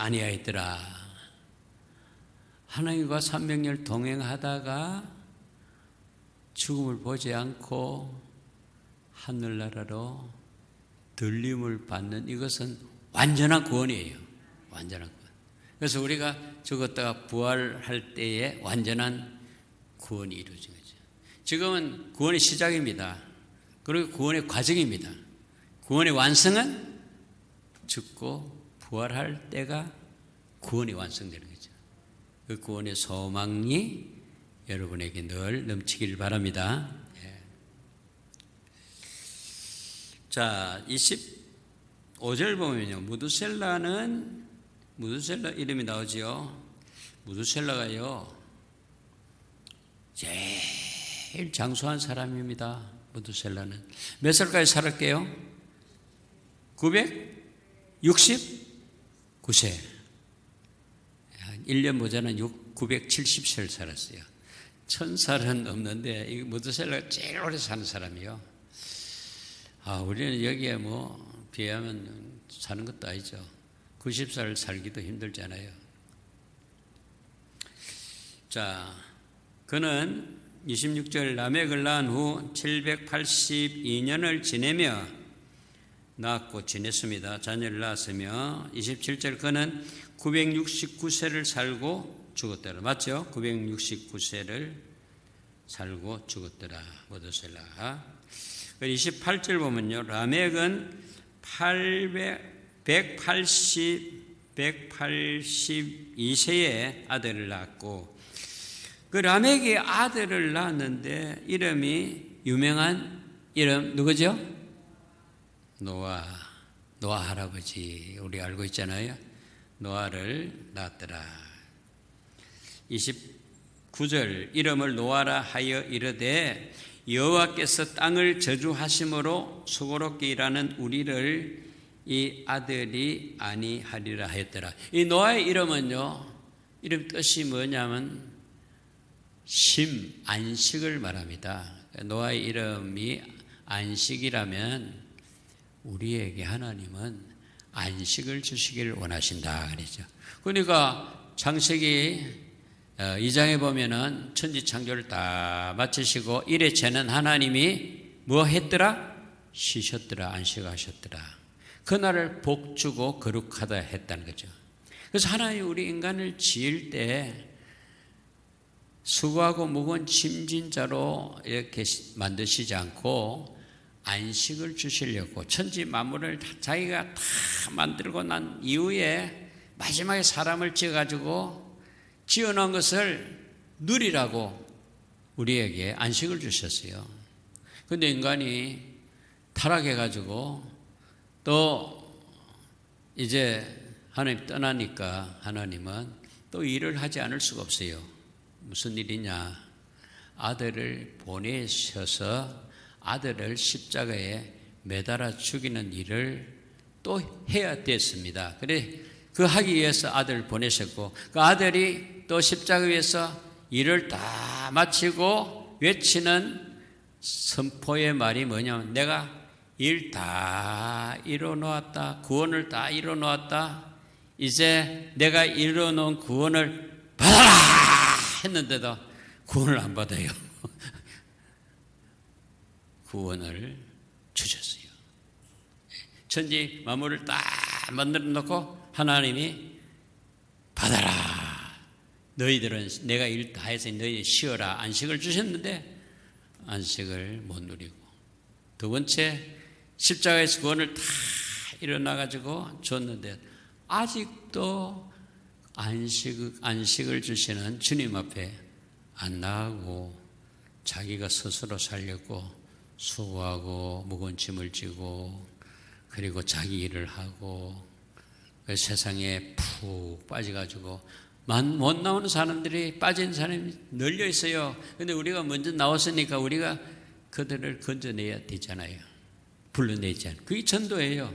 아니하였더라. 하나님과 300년 동행하다가 죽음을 보지 않고 하늘나라로 들림을 받는 이것은 완전한 구원이에요. 완전한 구원. 그래서 우리가 죽었다가 부활할 때에 완전한 구원이 이루어진 거죠. 지금은 구원의 시작입니다. 그리고 구원의 과정입니다. 구원의 완성은 죽고 부활할 때가 구원이 완성되는 거죠. 그 구원의 소망이 여러분에게 늘 넘치길 바랍니다. 예. 자, 25절 보면요. 무두셀라는 무두셀라 이름이 나오지요. 무두셀라가요. 제일 장수한 사람입니다. 무두셀라는. 몇 살까지 살았게요? 969세. 한 1년 모자는 970세를 살았어요. 천살은 없는데 이 무드셀라가 제일 오래 사는 사람이요. 아, 우리는 여기에 뭐 비하면 사는 것도 아니죠. 90살 살기도 힘들잖아요. 자, 그는 26절 라멕을 낳은 후 782년을 지내며 낳았고 지냈습니다. 자녀를 낳았으며 27절 그는 969세를 살고 죽었더라. 맞죠? 969세를 살고 죽었더라. 모드셀라. 28절 보면요. 라멕은 800, 180, 182세의 아들을 낳았고 그 라멕이 아들을 낳았는데 이름이 유명한 이름 누구죠? 노아. 노아 할아버지 우리 알고 있잖아요. 노아를 낳았더라. 29절 이름을 노아라 하여 이르되 여호와께서 땅을 저주하심으로 수고롭게 일하는 우리를 이 아들이 아니하리라 하였더라. 이 노아의 이름은요. 이름 뜻이 뭐냐면 심 안식을 말합니다. 노아의 이름이 안식이라면 우리에게 하나님은 안식을 주시기를 원하신다 그러죠. 그러니까 창세기 2장에 보면은 천지 창조를 다 마치시고 일회체는 하나님이 뭐 했더라? 쉬셨더라 안식하셨더라. 그날을 복주고 거룩하다 했다는 거죠. 그래서 하나님 우리 인간을 지을 때 수고하고 무거운 짐진 자로 이렇게 만드시지 않고 안식을 주시려고 천지 만물을 자기가 다 만들고 난 이후에 마지막에 사람을 지어가지고 지어놓은 것을 누리라고 우리에게 안식을 주셨어요. 근데 인간이 타락해가지고 또 이제 하나님 떠나니까 하나님은 또 일을 하지 않을 수가 없어요. 무슨 일이냐? 아들을 보내셔서 아들을 십자가에 매달아 죽이는 일을 또 해야 됐습니다. 그래 그 하기 위해서 아들을 보내셨고 그 아들이 또 십자가 위에서 일을 다 마치고 외치는 선포의 말이 뭐냐면 내가 일 다 이뤄놓았다. 구원을 다 이뤄놓았다. 이제 내가 이뤄놓은 구원을 받아라! 했는데도 구원을 안 받아요. 구원을 주셨어요. 천지 만물을 딱 만들어 놓고 하나님이 받아라. 너희들은 내가 일 다 해서 너희 쉬어라. 안식을 주셨는데 안식을 못 누리고 두 번째 십자가에서 구원을 다 일어나 가지고 줬는데 아직도 안식 안식을 주시는 주님 앞에 안 나가고 자기가 스스로 살려고 수고하고 무거운 짐을 지고 그리고 자기 일을 하고 그 세상에 푹 빠져가지고 못 나오는 사람들이 빠진 사람이 널려 있어요. 근데 우리가 먼저 나왔으니까 우리가 그들을 건져내야 되잖아요. 불러내지 않. 그게 전도예요.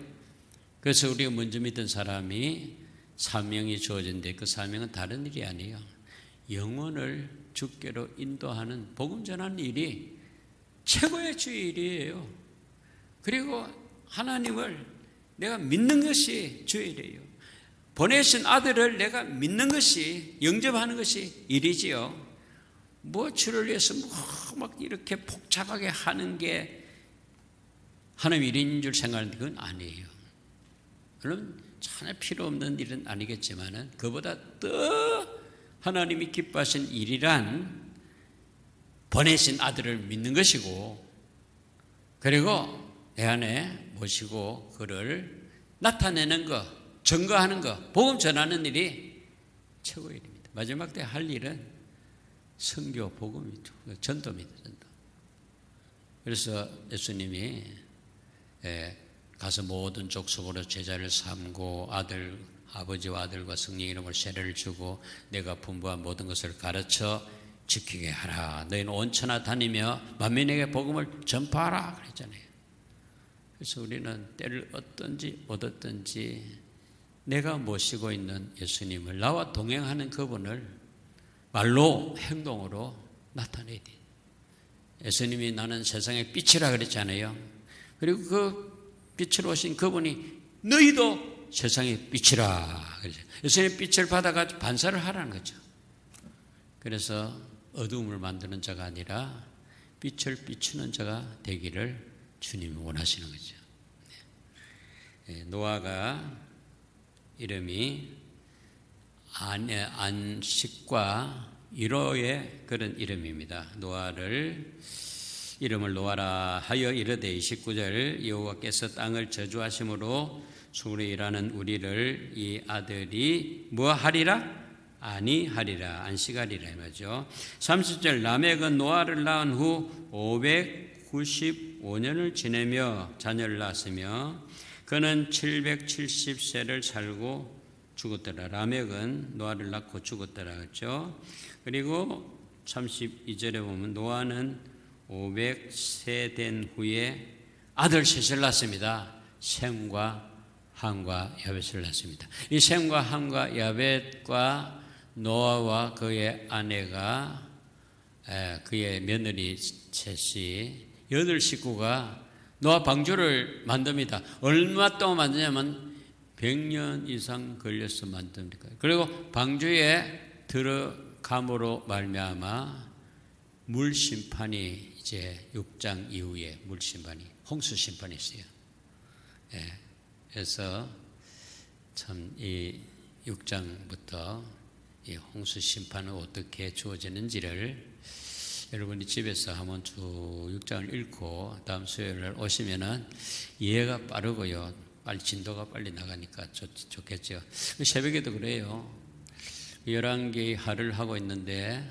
그래서 우리가 먼저 믿은 사람이 사명이 주어진데 그 사명은 다른 일이 아니에요. 영혼을 주께로 인도하는 복음 전하는 일이 최고의 주의 일이에요. 그리고 하나님을 내가 믿는 것이 주의 일이에요. 보내신 아들을 내가 믿는 것이 영접하는 것이 일이지요. 뭐 주를 위해서 뭐막 이렇게 복잡하게 하는 게 하나님 일인 줄 생각하는데 그건 아니에요. 물론 전혀 필요 없는 일은 아니겠지만은 그보다 더 하나님이 기뻐하신 일이란 보내신 아들을 믿는 것이고 그리고 내 안에 모시고 그를 나타내는 것, 증거하는 것, 복음 전하는 일이 최고의 일입니다. 마지막 때 할 일은 성교, 복음이죠. 전도입니다. 전도. 그래서 예수님이 예, 가서 모든 족속으로 제자를 삼고 아들 아버지와 아들과 성령 이름을 세례를 주고 내가 분부한 모든 것을 가르쳐 지키게 하라. 너희는 온천하 다니며 만민에게 복음을 전파하라 그랬잖아요. 그래서 우리는 때를 얻든지 얻었든지 내가 모시고 있는 예수님을 나와 동행하는 그분을 말로 행동으로 나타내야 돼. 예수님이 나는 세상의 빛이라 그랬잖아요. 그리고 그 빛으로 오신 그분이 너희도 세상의 빛이라. 예수님의 빛을 받아가 반사를 하라는 거죠. 그래서 어둠을 만드는 자가 아니라 빛을 비추는 자가 되기를 주님이 원하시는 거죠. 네. 노아가 이름이 안, 안식과 이로의 그런 이름입니다. 노아를 이름을 노아라 하여 이르되 29절 여호와께서 땅을 저주하심으로 일하는 우리를 이 아들이 뭐 하리라? 아니하리라 안식하리라 이죠 30절 라멕은 노아를 낳은 후 595년을 지내며 자녀를 낳았으며 그는 770세를 살고 죽었더라. 라멕은 노아를 낳고 죽었더라 그죠 그리고 32절에 보면 노아는 500세 된 후에 아들 셋을 낳습니다. 셈과 함과 야벳을 낳습니다. 이 셈과 함과 야벳과 노아와 그의 아내가 그의 며느리 셋이 여덟 식구가 노아 방주를 만듭니다. 얼마 동안 만드냐면 100년 이상 걸려서 만듭니다. 그리고 방주에 들어감으로 말미암아 물 심판이 이제 6장 이후에 물 심판이 홍수 심판이 있어요. 예, 그래서 참 이 6장부터 이 홍수 심판은 어떻게 주어지는지를 여러분이 집에서 한번 쭉 6장을 읽고 다음 수요일 오시면은 이해가 빠르고요. 빨리 진도가 빨리 나가니까 좋, 좋겠죠. 새벽에도 그래요. 11개의 하를 하고 있는데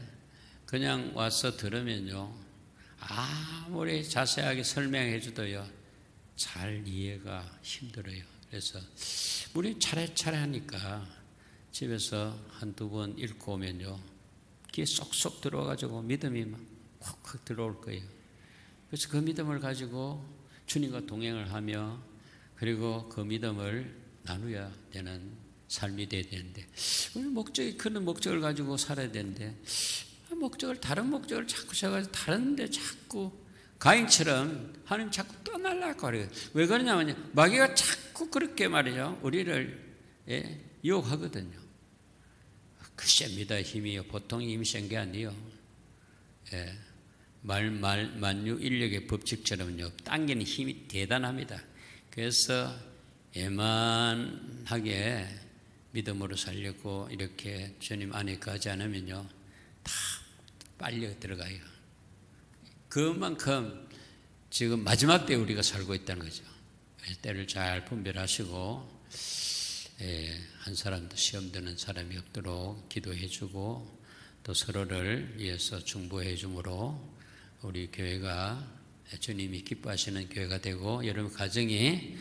그냥 와서 들으면요. 아무리 자세하게 설명해 주도요, 잘 이해가 힘들어요. 그래서 우리 차례차례 하니까 집에서 한두 번 읽고 오면요, 귀에 쏙쏙 들어와가지고 믿음이 막확 들어올 거예요. 그래서 그 믿음을 가지고 주님과 동행을 하며 그리고 그 믿음을 나누어야 되는 삶이 돼야 되는데 우리 목적이 큰 목적을 가지고 살아야 되는데 목적을 다른 목적을 자꾸 세가지고 다른데 자꾸 가인처럼 하나님 자꾸 떠날라고 그래요. 왜 그러냐면 마귀가 자꾸 그렇게 말이죠. 우리를 예, 유혹하거든요. 그 셉니다 힘이요. 보통 힘이 센 게 아니요. 예, 말, 말, 만유 인력의 법칙처럼요. 당기는 힘이 대단합니다. 그래서 애만하게 믿음으로 살려고 이렇게 주님 안에 가지 않으면요. 다 빨려 들어가요. 그만큼 지금 마지막 때 우리가 살고 있다는 거죠. 때를 잘 분별하시고 예, 한 사람도 시험 드는 사람이 없도록 기도해 주고 또 서로를 위해서 중보해 주므로 우리 교회가 주님이 기뻐하시는 교회가 되고 여러분 가정이